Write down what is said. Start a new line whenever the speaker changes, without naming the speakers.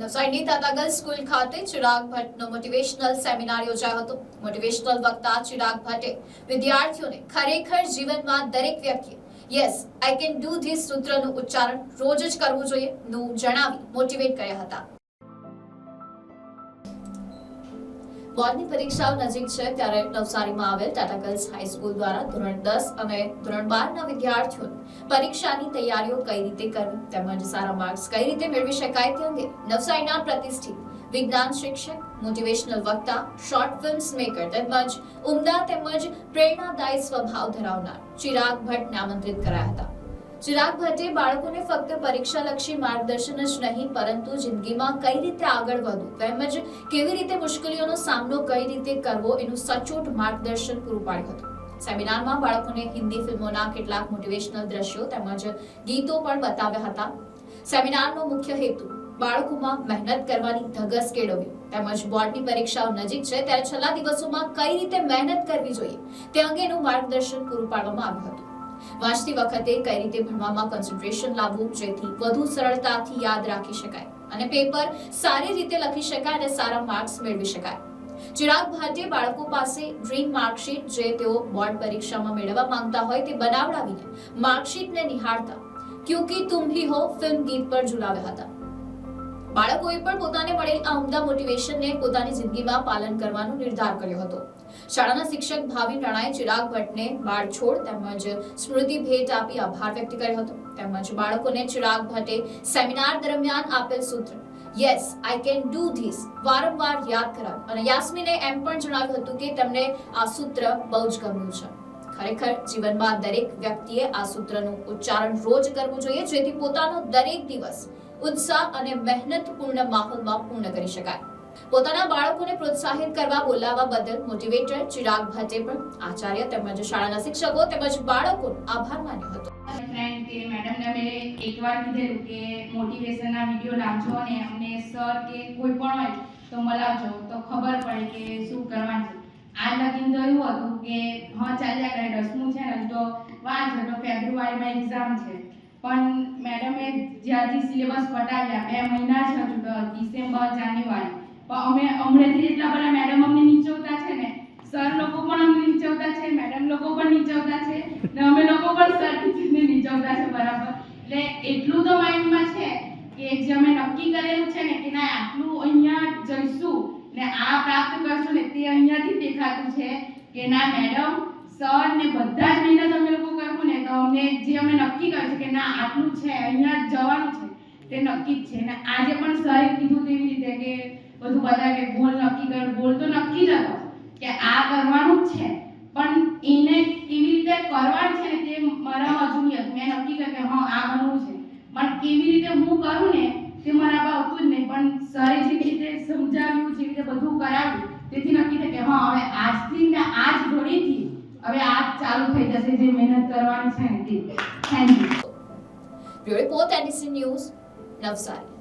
નવસારીની તાતાગલ school ખાતે Chirag ભટ્ટનો motivational seminar યોજાયો હતો. મોટિવેશનલ વક્તા ચિરાગ ભટ્ટે વિદ્યાર્થીઓને ખરેખર જીવનમાં દરેક વ્યક્તિએ yes I can do this સૂત્રનું ઉચ્ચારણ રોજ જ કરવું જોઈએ, નું જણાવી મોટિવેટ કર્યા હતા. બોર્ડની પરીક્ષાઓ નજીક છે ત્યારે નવસારીમાં આવેલ ટાટા ગર્લ્સ હાઈસ્કૂલ દ્વારા ધોરણ દસ અને ધોરણ બારના વિદ્યાર્થીઓ પરીક્ષાની તૈયારીઓ કઈ રીતે કરવી તેમજ સારા માર્ક્સ કઈ રીતે મેળવી શકાય તે અંગે નવસારીના પ્રતિષ્ઠિત વિજ્ઞાન શિક્ષક મોટિવેશનલ વક્તા શોર્ટ ફિલ્મ્સ મેકર તેમજ ઉમદા તેમજ પ્રેરણાદાયી સ્વભાવ ધરાવનાર ચિરાગ ભટ્ટને આમંત્રિત કરાયા હતા. ચિરાગ ભટ્ટે બાળકોને ફક્ત પરીક્ષાલક્ષી માર્ગદર્શન જ નહીં, પરંતુ જિંદગીમાં કઈ રીતે આગળ વધવું તેમજ કેવી રીતે મુશ્કેલીઓનો સામનો કઈ રીતે કરવો એનું સચોટ માર્ગદર્શન પૂરું પાડ્યું હતું. સેમિનારમાં બાળકોને હિન્દી ફિલ્મોના કેટલાક મોટિવેશનલ દ્રશ્યો તેમજ ગીતો પણ બતાવ્યા હતા. સેમિનારનો મુખ્ય હેતુ, બાળકોમાં મહેનત કરવાની ધગસ કેળવવી. તેમજ બોર્ડની પરીક્ષાઓ નજીક છે, ત્યારે છેલ્લા દિવસોમાં કઈ રીતે મહેનત કરવી જોઈએ તે અંગેનું માર્ગદર્શન પૂરું પાડવામાં આવ્યું હતું. વાંચતી વખતે કઈ રીતે ભણવામાં કોન્સન્ટ્રેશન લાવવું, જેથી વધુ સરળતાથી યાદ રાખી શકાય અને પેપર સારી રીતે લખી શકાય અને સારા માર્ક્સ મેળવી શકાય. ચિરાગ ભાટિયા બાળકો પાસે ડ્રીમ માર્કશીટ જે તેઓ બોર્ડ પરીક્ષામાં મેળવવા માંગતા હોય તે બનાવડાવીને માર્કશીટને નિહાળતા ક્યુકી તુમ હી હો ફિલ્મ ગીત પર ઝુલાવ્યા હતા. બાળકોએ પણ પોતાને મળેલ આ ઉમદા મોટિવેશનને પોતાની જિંદગીમાં પાલન કરવાનો નિર્ધાર કર્યો હતો. શાળાના શિક્ષક ભાવિન રાણાએ ચિરાગ ભટ્ટને બાળછોડ તેમજ સ્મૃતિ ભેટ આપી આભાર વ્યક્ત કર્યો હતો. તેમજ બાળકોને ચિરાગ ભટ્ટે સેમિનાર દરમિયાન આપેલ સૂત્ર yes I can do this વારંવાર યાદ કરાવ અને યાસ્મીને એમ પણ જણાવ્યું હતું કે તેમને આ સૂત્ર બહુ જ ગમ્યું છે. ખરેખર, જીવનમાં દરેક વ્યક્તિએ આ સૂત્રનું ઉચ્ચારણ રોજ કરવું જોઈએ, જેથી પોતાનો દરેક દિવસ ઉત્સાહ અને મહેનતપૂર્ણ માહોલમાં પૂર્ણ કરી શકાય. પોતાના બાળકોને પ્રોત્સાહિત કરવા, બોલાવવા બદલ મોટિવેટર ચિરાગ ભટ્ટે પણ આચાર્ય તેમજ શાળાના શિક્ષકો તેમજ બાળકોનો આભાર માન્યો હતો.
કે મેડમને મેં એકવાર કીધેલું કે મોટિવેશનના વીડિયો નાખજો અને અમને સર કે કોઈ પણ હોય તો મલાવજો, તો ખબર પડે કે શું કરવાનું છે. આ લગીન તો એવું હતું કે, હા, ચાલ્યા કરે, દસમું છે ને તો વાંચો, તો ફેબ્રુઆરીમાં એક્ઝામ છે. પણ જ્યારથી સિલેબસ પટાવ્યા, બે મહિના હજુ ડિસેમ્બર, જાન્યુઆરી. પણ અમે હમણાંથી એટલા બધા મેડમ અમને નીચવતા છે ને સર લોકો પણ અમને નીચવતા છે મેડમ લોકો પણ નીચવતા છે, ને અમે લોકો પણ સર ટીચરને નીચવતા છે, બરાબર. એટલે એટલું તો માઇન્ડમાં છે કે જે અમે નક્કી કરેલું છે ને, કે ના, આટલું અહીંયા જઈશું ને આ પ્રાપ્ત કરશું ને, તે અહીંયાથી દેખાતું છે કે ના મેડમ સર ને બધા જ મહિના અમે લોકો કરવું ને, તો અમને જે અમે નક્કી કર્યું છે કે ના, આટલું છે, અહીંયા જવાનું છે. તે નક્કી જ છે. ને આજે પણ સરે કીધું તેવી રીતે કે બધું બધા કે ગોલ નક્કી કર ગોલ તો નક્કી જ હતો કે આ કરવાનું જ છે. પણ એને કેવી રીતે કરવાનું છે તે મારા હજુ નહીં મેં નક્કી કર્યું કે હા, આ બનવું છે. પણ કેવી રીતે હું કરું ને તે મારા પર આવતું જ નહીં. પણ સરે જેવી રીતે સમજાવ્યું જેવી રીતે બધું કરાવ્યું, તેથી નક્કી થાય કે હા, હવે આજથી ને આજ ઘડીથી હવે આજ ચાલુ થઈ જશે જે મહેનત કરવાની છે તે. Thank you
bureau report NDC news Navsari